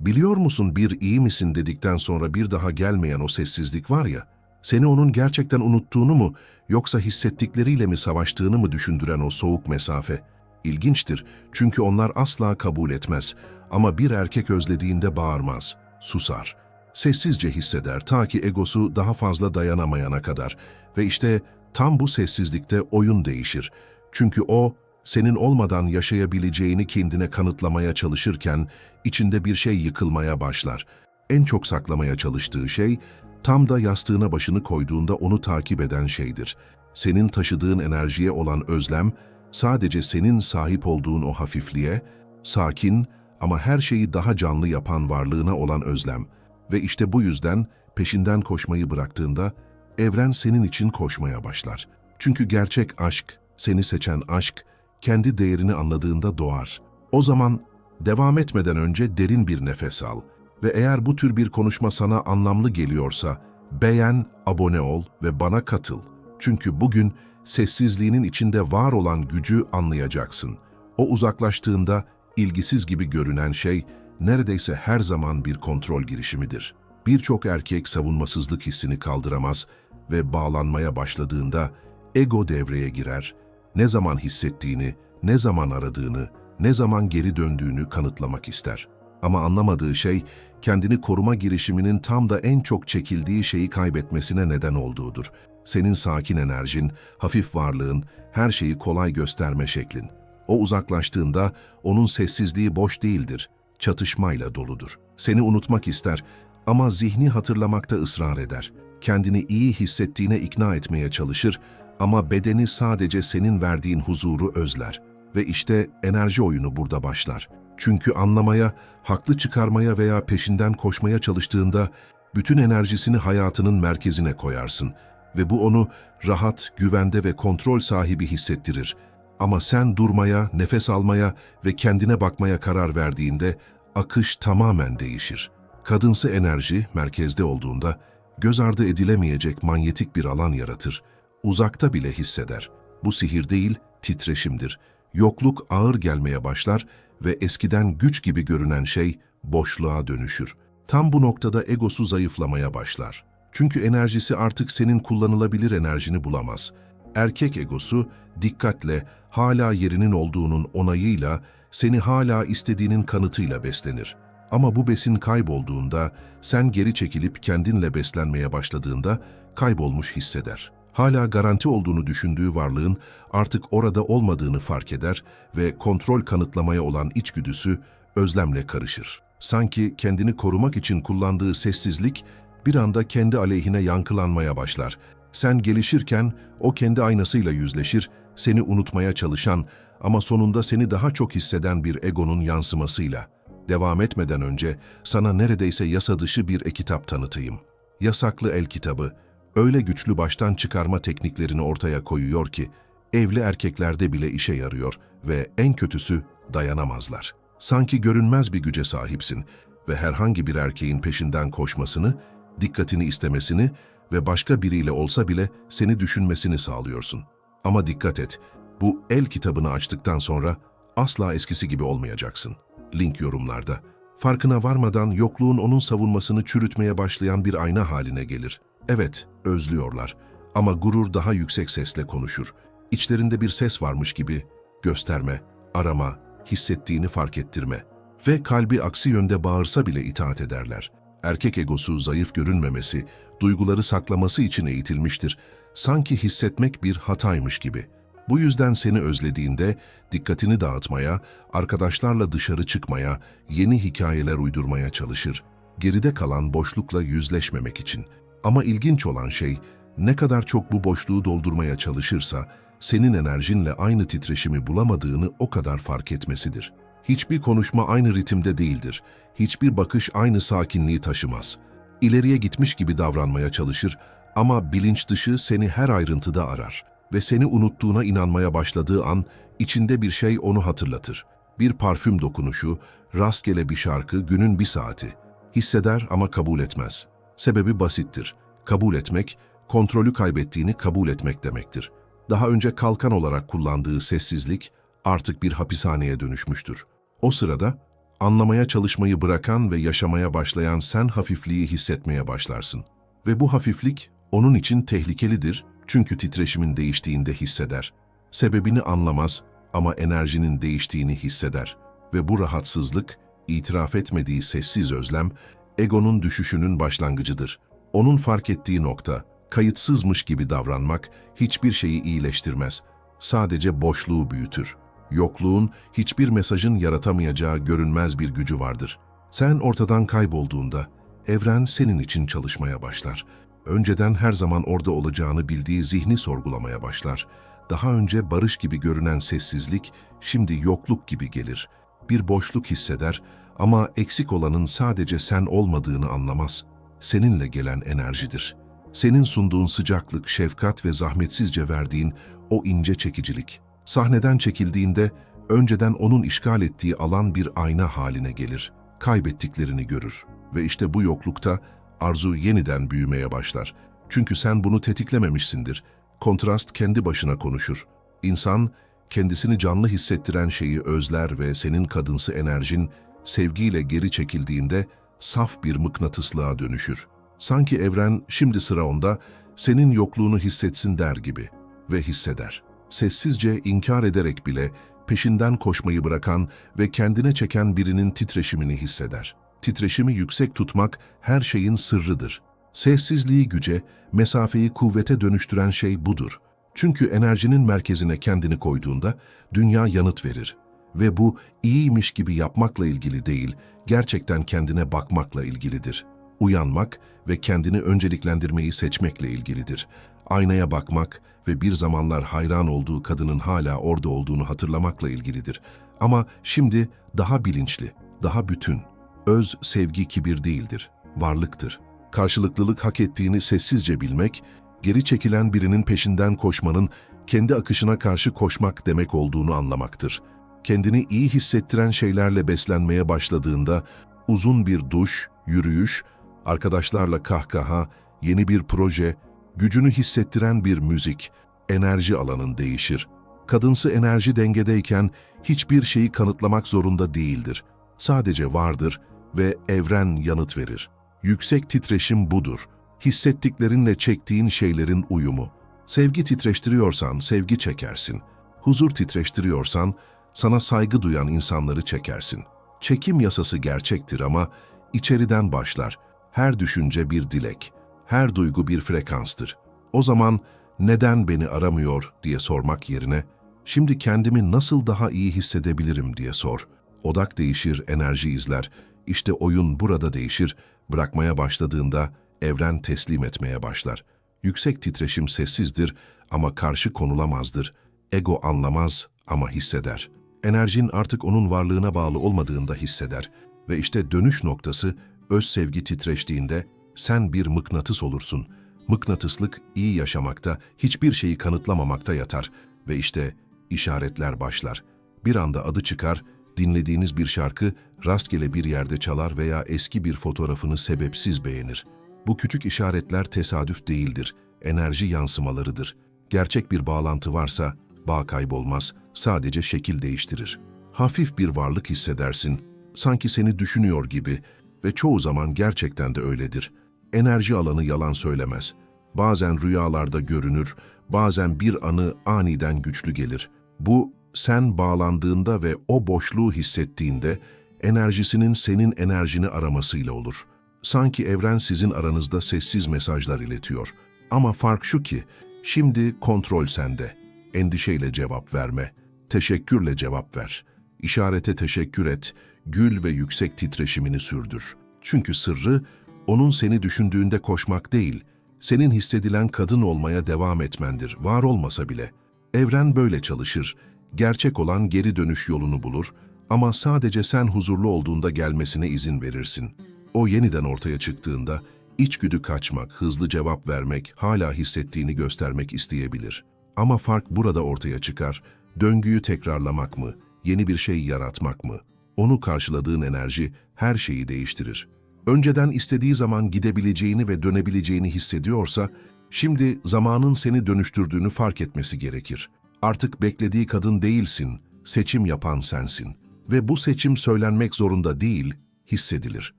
Biliyor musun bir iyi misin dedikten sonra bir daha gelmeyen o sessizlik var ya, seni onun gerçekten unuttuğunu mu yoksa hissettikleriyle mi savaştığını mı düşündüren o soğuk mesafe? İlginçtir çünkü onlar asla kabul etmez ama bir erkek özlediğinde bağırmaz, susar. Sessizce hisseder ta ki egosu daha fazla dayanamayana kadar ve işte tam bu sessizlikte oyun değişir. Çünkü o senin olmadan yaşayabileceğini kendine kanıtlamaya çalışırken içinde bir şey yıkılmaya başlar. En çok saklamaya çalıştığı şey tam da yastığına başını koyduğunda onu takip eden şeydir. Senin taşıdığın enerjiye olan özlem sadece senin sahip olduğun o hafifliğe, sakin ama her şeyi daha canlı yapan varlığına olan özlem. Ve işte bu yüzden peşinden koşmayı bıraktığında evren senin için koşmaya başlar. Çünkü gerçek aşk, seni seçen aşk, kendi değerini anladığında doğar. O zaman devam etmeden önce derin bir nefes al ve eğer bu tür bir konuşma sana anlamlı geliyorsa beğen, abone ol ve bana katıl. Çünkü bugün sessizliğinin içinde var olan gücü anlayacaksın. O uzaklaştığında ilgisiz gibi görünen şey neredeyse her zaman bir kontrol girişimidir. Birçok erkek savunmasızlık hissini kaldıramaz ve bağlanmaya başladığında ego devreye girer. Ne zaman hissettiğini, ne zaman aradığını, ne zaman geri döndüğünü kanıtlamak ister. Ama anlamadığı şey kendini koruma girişiminin tam da en çok çekildiği şeyi kaybetmesine neden olduğudur. Senin sakin enerjin, hafif varlığın, her şeyi kolay gösterme şeklin. O uzaklaştığında onun sessizliği boş değildir, çatışmayla doludur. Seni unutmak ister ama zihni hatırlamakta ısrar eder. Kendini iyi hissettiğine ikna etmeye çalışır ama bedeni sadece senin verdiğin huzuru özler. Ve işte enerji oyunu burada başlar. Çünkü anlamaya, haklı çıkarmaya veya peşinden koşmaya çalıştığında bütün enerjisini hayatının merkezine koyarsın ve bu onu rahat, güvende ve kontrol sahibi hissettirir. Ama sen durmaya, nefes almaya ve kendine bakmaya karar verdiğinde akış tamamen değişir. Kadınsı enerji merkezde olduğunda göz ardı edilemeyecek manyetik bir alan yaratır. Uzakta bile hisseder. Bu sihir değil, titreşimdir. Yokluk ağır gelmeye başlar ve eskiden güç gibi görünen şey boşluğa dönüşür. Tam bu noktada egosu zayıflamaya başlar. Çünkü enerjisi artık senin kullanılabilir enerjini bulamaz. Erkek egosu dikkatle, hala yerinin olduğunun onayıyla, seni hala istediğinin kanıtıyla beslenir. Ama bu besin kaybolduğunda, sen geri çekilip kendinle beslenmeye başladığında kaybolmuş hisseder. Hala garanti olduğunu düşündüğü varlığın artık orada olmadığını fark eder ve kontrol kanıtlamaya olan içgüdüsü özlemle karışır. Sanki kendini korumak için kullandığı sessizlik bir anda kendi aleyhine yankılanmaya başlar. Sen gelişirken o kendi aynasıyla yüzleşir, seni unutmaya çalışan ama sonunda seni daha çok hisseden bir egonun yansımasıyla. Devam etmeden önce sana neredeyse yasa dışı bir e-kitap tanıtayım. Yasaklı El kitabı, öyle güçlü baştan çıkarma tekniklerini ortaya koyuyor ki, evli erkeklerde bile işe yarıyor ve en kötüsü dayanamazlar. Sanki görünmez bir güce sahipsin ve herhangi bir erkeğin peşinden koşmasını, dikkatini istemesini ve başka biriyle olsa bile seni düşünmesini sağlıyorsun. Ama dikkat et, bu el kitabını açtıktan sonra asla eskisi gibi olmayacaksın. Link yorumlarda. Farkına varmadan yokluğun onun savunmasını çürütmeye başlayan bir ayna haline gelir. Evet, özlüyorlar. Ama gurur daha yüksek sesle konuşur. İçlerinde bir ses varmış gibi gösterme, arama, hissettiğini fark ettirme. Ve kalbi aksi yönde bağırsa bile itaat ederler. Erkek egosu zayıf görünmemesi, duyguları saklaması için eğitilmiştir. Sanki hissetmek bir hataymış gibi. Bu yüzden seni özlediğinde dikkatini dağıtmaya, arkadaşlarla dışarı çıkmaya, yeni hikayeler uydurmaya çalışır. Geride kalan boşlukla yüzleşmemek için. Ama ilginç olan şey, ne kadar çok bu boşluğu doldurmaya çalışırsa, senin enerjinle aynı titreşimi bulamadığını o kadar fark etmesidir. Hiçbir konuşma aynı ritimde değildir. Hiçbir bakış aynı sakinliği taşımaz. İleriye gitmiş gibi davranmaya çalışır ama bilinç dışı seni her ayrıntıda arar ve seni unuttuğuna inanmaya başladığı an içinde bir şey onu hatırlatır. Bir parfüm dokunuşu, rastgele bir şarkı, günün bir saati. Hisseder ama kabul etmez. Sebebi basittir. Kabul etmek, kontrolü kaybettiğini kabul etmek demektir. Daha önce kalkan olarak kullandığı sessizlik artık bir hapishaneye dönüşmüştür. O sırada Anlamaya çalışmayı bırakan ve yaşamaya başlayan sen hafifliği hissetmeye başlarsın. Ve bu hafiflik onun için tehlikelidir çünkü titreşimin değiştiğinde hisseder. Sebebini anlamaz ama enerjinin değiştiğini hisseder. Ve bu rahatsızlık, itiraf etmediği sessiz özlem, egonun düşüşünün başlangıcıdır. Onun fark ettiği nokta, kayıtsızmış gibi davranmak hiçbir şeyi iyileştirmez. Sadece boşluğu büyütür. Yokluğun hiçbir mesajın yaratamayacağı görünmez bir gücü vardır. Sen ortadan kaybolduğunda evren senin için çalışmaya başlar. Önceden her zaman orada olacağını bildiği zihni sorgulamaya başlar. Daha önce barış gibi görünen sessizlik şimdi yokluk gibi gelir. Bir boşluk hisseder ama eksik olanın sadece sen olmadığını anlamaz. Seninle gelen enerjidir. Senin sunduğun sıcaklık, şefkat ve zahmetsizce verdiğin o ince çekicilik. Sahneden çekildiğinde önceden onun işgal ettiği alan bir ayna haline gelir. Kaybettiklerini görür ve işte bu yoklukta arzu yeniden büyümeye başlar. Çünkü sen bunu tetiklememişsindir. Kontrast kendi başına konuşur. İnsan kendisini canlı hissettiren şeyi özler ve senin kadınsı enerjin sevgiyle geri çekildiğinde saf bir mıknatıslığa dönüşür. Sanki evren şimdi sıra onda senin yokluğunu hissetsin der gibi ve hisseder. Sessizce inkar ederek bile peşinden koşmayı bırakan ve kendine çeken birinin titreşimini hisseder. Titreşimi yüksek tutmak her şeyin sırrıdır. Sessizliği güce, mesafeyi kuvvete dönüştüren şey budur. Çünkü enerjinin merkezine kendini koyduğunda dünya yanıt verir. Ve bu iyiymiş gibi yapmakla ilgili değil, gerçekten kendine bakmakla ilgilidir. Uyanmak ve kendini önceliklendirmeyi seçmekle ilgilidir. Aynaya bakmak ve bir zamanlar hayran olduğu kadının hala orada olduğunu hatırlamakla ilgilidir. Ama şimdi daha bilinçli, daha bütün. Öz sevgi kibir değildir, varlıktır. Karşılıklılık hak ettiğini sessizce bilmek, geri çekilen birinin peşinden koşmanın kendi akışına karşı koşmak demek olduğunu anlamaktır. Kendini iyi hissettiren şeylerle beslenmeye başladığında uzun bir duş, yürüyüş, arkadaşlarla kahkaha, yeni bir proje, gücünü hissettiren bir müzik, enerji alanın değişir. Kadınsı enerji dengedeyken hiçbir şeyi kanıtlamak zorunda değildir. Sadece vardır ve evren yanıt verir. Yüksek titreşim budur. Hissettiklerinle çektiğin şeylerin uyumu. Sevgi titreştiriyorsan sevgi çekersin. Huzur titreştiriyorsan sana saygı duyan insanları çekersin. Çekim yasası gerçektir ama içeriden başlar. Her düşünce bir dilek, her duygu bir frekanstır. O zaman neden beni aramıyor diye sormak yerine şimdi kendimi nasıl daha iyi hissedebilirim diye sor. Odak değişir, enerji izler. İşte oyun burada değişir. Bırakmaya başladığında evren teslim etmeye başlar. Yüksek titreşim sessizdir ama karşı konulamazdır. Ego anlamaz ama hisseder. Enerjin artık onun varlığına bağlı olmadığında hisseder. Ve işte dönüş noktası öz sevgi titreştiğinde sen bir mıknatıs olursun. Mıknatıslık iyi yaşamakta, hiçbir şeyi kanıtlamamakta yatar. Ve işte işaretler başlar. Bir anda adı çıkar, dinlediğiniz bir şarkı rastgele bir yerde çalar veya eski bir fotoğrafını sebepsiz beğenir. Bu küçük işaretler tesadüf değildir, enerji yansımalarıdır. Gerçek bir bağlantı varsa bağ kaybolmaz, sadece şekil değiştirir. Hafif bir varlık hissedersin, sanki seni düşünüyor gibi ve çoğu zaman gerçekten de öyledir. Enerji alanı yalan söylemez. Bazen rüyalarda görünür, bazen bir anı aniden güçlü gelir. Bu sen bağlandığında ve o boşluğu hissettiğinde enerjisinin senin enerjini aramasıyla olur. Sanki evren sizin aranızda sessiz mesajlar iletiyor. Ama fark şu ki, şimdi kontrol sende. Endişeyle cevap verme, teşekkürle cevap ver. İşarete teşekkür et, gül ve yüksek titreşimini sürdür. Çünkü sırrı, onun seni düşündüğünde koşmak değil, senin hissedilen kadın olmaya devam etmendir, var olmasa bile. Evren böyle çalışır, gerçek olan geri dönüş yolunu bulur ama sadece sen huzurlu olduğunda gelmesine izin verirsin. O yeniden ortaya çıktığında içgüdü kaçmak, hızlı cevap vermek, hala hissettiğini göstermek isteyebilir. Ama fark burada ortaya çıkar. Döngüyü tekrarlamak mı, yeni bir şey yaratmak mı? Onu karşıladığın enerji her şeyi değiştirir. Önceden istediği zaman gidebileceğini ve dönebileceğini hissediyorsa, şimdi zamanın seni dönüştürdüğünü fark etmesi gerekir. Artık beklediği kadın değilsin, seçim yapan sensin. Ve bu seçim söylenmek zorunda değil, hissedilir.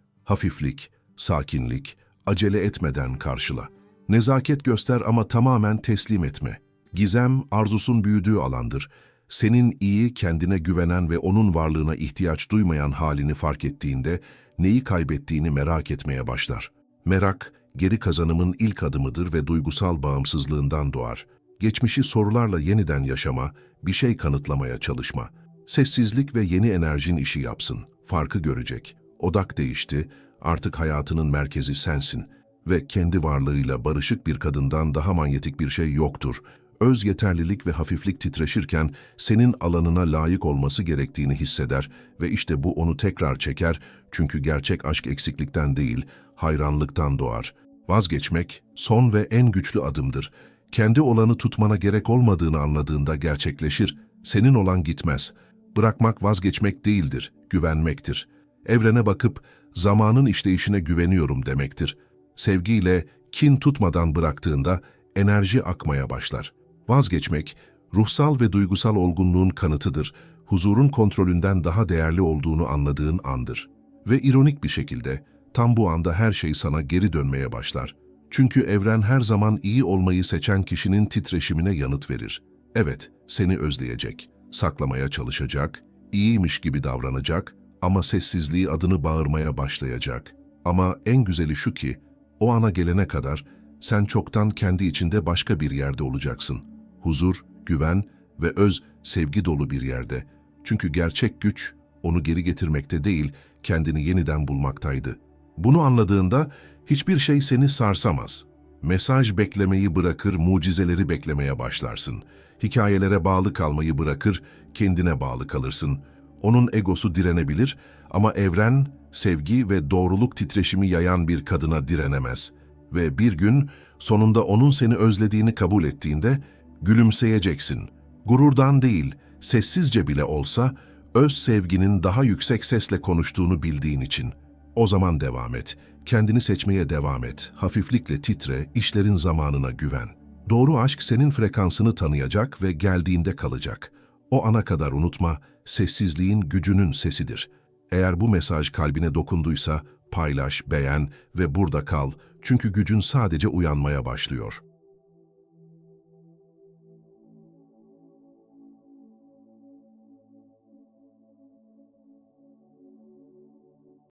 Hafiflik, sakinlik, acele etmeden karşıla. Nezaket göster ama tamamen teslim etme. Gizem, arzusun büyüdüğü alandır. Senin iyi, kendine güvenen ve onun varlığına ihtiyaç duymayan halini fark ettiğinde neyi kaybettiğini merak etmeye başlar. Merak, geri kazanımın ilk adımıdır ve duygusal bağımsızlığından doğar. Geçmişi sorularla yeniden yaşama, bir şey kanıtlamaya çalışma. Sessizlik ve yeni enerjin işi yapsın. Farkı görecek. Odak değişti, artık hayatının merkezi sensin. Ve kendi varlığıyla barışık bir kadından daha manyetik bir şey yoktur. Öz yeterlilik ve hafiflik titreşirken senin alanına layık olması gerektiğini hisseder ve işte bu onu tekrar çeker çünkü gerçek aşk eksiklikten değil, hayranlıktan doğar. Vazgeçmek son ve en güçlü adımdır. Kendi olanı tutmana gerek olmadığını anladığında gerçekleşir. Senin olan gitmez. Bırakmak vazgeçmek değildir, güvenmektir. Evrene bakıp zamanın işleyişine güveniyorum demektir. Sevgiyle kin tutmadan bıraktığında enerji akmaya başlar. Vazgeçmek, ruhsal ve duygusal olgunluğun kanıtıdır. Huzurun kontrolünden daha değerli olduğunu anladığın andır. Ve ironik bir şekilde, tam bu anda her şey sana geri dönmeye başlar. Çünkü evren her zaman iyi olmayı seçen kişinin titreşimine yanıt verir. Evet, seni özleyecek, saklamaya çalışacak, iyiymiş gibi davranacak ama sessizliği adını bağırmaya başlayacak. Ama en güzeli şu ki, o ana gelene kadar sen çoktan kendi içinde başka bir yerde olacaksın. Huzur, güven ve öz sevgi dolu bir yerde. Çünkü gerçek güç onu geri getirmekte değil, kendini yeniden bulmaktaydı. Bunu anladığında hiçbir şey seni sarsamaz. Mesaj beklemeyi bırakır, mucizeleri beklemeye başlarsın. Hikayelere bağlı kalmayı bırakır, kendine bağlı kalırsın. Onun egosu direnebilir ama evren, sevgi ve doğruluk titreşimi yayan bir kadına direnemez. Ve bir gün sonunda onun seni özlediğini kabul ettiğinde gülümseyeceksin. Gururdan değil, sessizce bile olsa öz sevginin daha yüksek sesle konuştuğunu bildiğin için. O zaman devam et. Kendini seçmeye devam et. Hafiflikle titre, işlerin zamanına güven. Doğru aşk senin frekansını tanıyacak ve geldiğinde kalacak. O ana kadar unutma, sessizliğin gücünün sesidir. Eğer bu mesaj kalbine dokunduysa paylaş, beğen ve burada kal. Çünkü gücün sadece uyanmaya başlıyor.''